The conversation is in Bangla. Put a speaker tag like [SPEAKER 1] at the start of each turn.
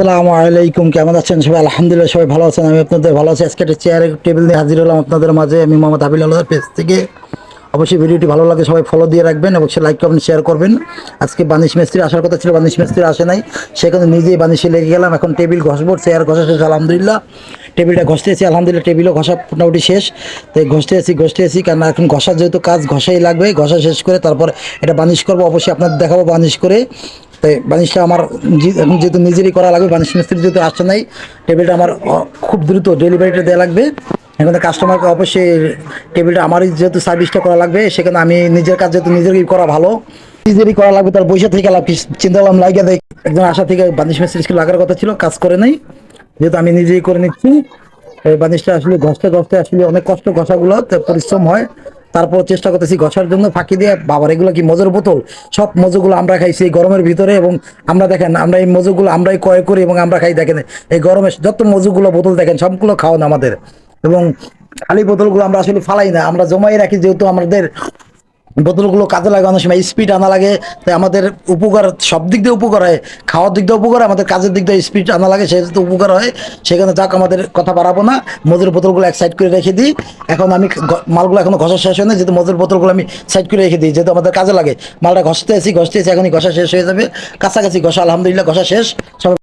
[SPEAKER 1] আসসালামু আলাইকুম, কেমন আছেন সবাই? আলহামদুলিল্লাহ সবাই ভালো আছেন, আমি আপনাদের ভালো আছি। আজকে একটা চেয়ার টেবিল নিয়ে হাজির হলাম আপনাদের মাঝে। আমি মোহাম্মদ হাবিল আল্লাহ পেজ থেকে। অবশ্যই ভিডিওটি ভালো লাগে, সবাই ফলো দিয়ে রাখবেন অবশ্যই লাইক করবেন শেয়ার করবেন। আজকে বানিশ মিস্ত্রি আসার কথা ছিল, বানিশ মিস্ত্রি আসে নাই। সেখানে নিজেই বানিশে লেগে গেলাম, এখন টেবিল ঘষবো চেয়ার ঘষা শেষ আলহামদুলিল্লাহ। টেবিলটা ঘষতে এসেছি আলহামদুলিল্লাহ টেবিলও ঘষা মোটামুটি শেষ। তাই ঘষতে এসেছি ঘষতে এসেছি কারণ এখন ঘষার যেহেতু কাজ, ঘষাই লাগবে, ঘষা শেষ করে তারপর এটা বানিশ করব, অবশ্যই আপনাদের দেখাবো বানিশ করে। তাই বানিশটা আমার এখন যেহেতু নিজেরই করা লাগবে, বানিশ মিস্ত্রি যেহেতু আসছে নাই, টেবিলটা আমার খুব দ্রুত ডেলিভারিটা দেওয়া লাগবে। এখন কাস্টমারকে অবশ্যই টেবিলটা আমারই যেহেতু সার্ভিসটা করা লাগবে, সেখানে আমি নিজের কাজ যেহেতু নিজেরই করা ভালো, নিজেরই করা লাগবে, তার বসে থেকে লাভ চিন্তা করলাম লাগিয়ে দেয়। একজন আশা থেকে বানিশ মিস্ত্রি লাগার কথা ছিল, কাজ করে নাই। যেহেতু আমি নিজেই করে নিচ্ছি, এই বানিশটা আসলে ঘষতে ঘষতে আসলে অনেক কষ্ট, ঘষাগুলো পরিশ্রম হয়। তারপর চেষ্টা করতেছি ঘষার জন্য, ফাঁকি দিয়ে, বাবার এগুলো কি মজুর বোতল? সব মজুগুলো আমরা খাইছি এই গরমের ভিতরে এবং আমরা দেখেন, আমরা এই মজুগুলো আমরাই ক্রয় করি এবং আমরা খাই, দেখেন, এই গরমে যত মজুগুলো বোতল দেখেন, সবগুলো খাওয়ান আমাদের এবং খালি বোতলগুলো আমরা আসলে ফালাই না, আমরা জমাই রাখি যেহেতু আমাদের বোতলগুলো কাজে লাগে, অনেক সময় স্পিড আনা লাগে। তাই আমাদের উপকার সব দিক দিয়ে উপকার হয়। খাওয়ার দিক দিয়ে উপকার আমাদের কাজের দিক দিয়ে স্পিড আনা লাগে, সেহেতু উপকার হয়। সেখানে যাক, আমাদের কথা বাড়াবো না। মজুর বোতলগুলো এক সাইড করে রেখে দিই। এখন আমি মালগুলো এখনও ঘষা শেষ হয় না যেহেতু মজুর বোতলগুলো আমি সাইড করে রেখে দিই, যেহেতু আমাদের কাজে লাগে। মালটা ঘষতে এসি ঘষতে এসি এখনই ঘষা শেষ হয়ে যাবে। কাছাকাছি ঘষা, আলহামদুলিল্লাহ, ঘষা শেষ। সবাই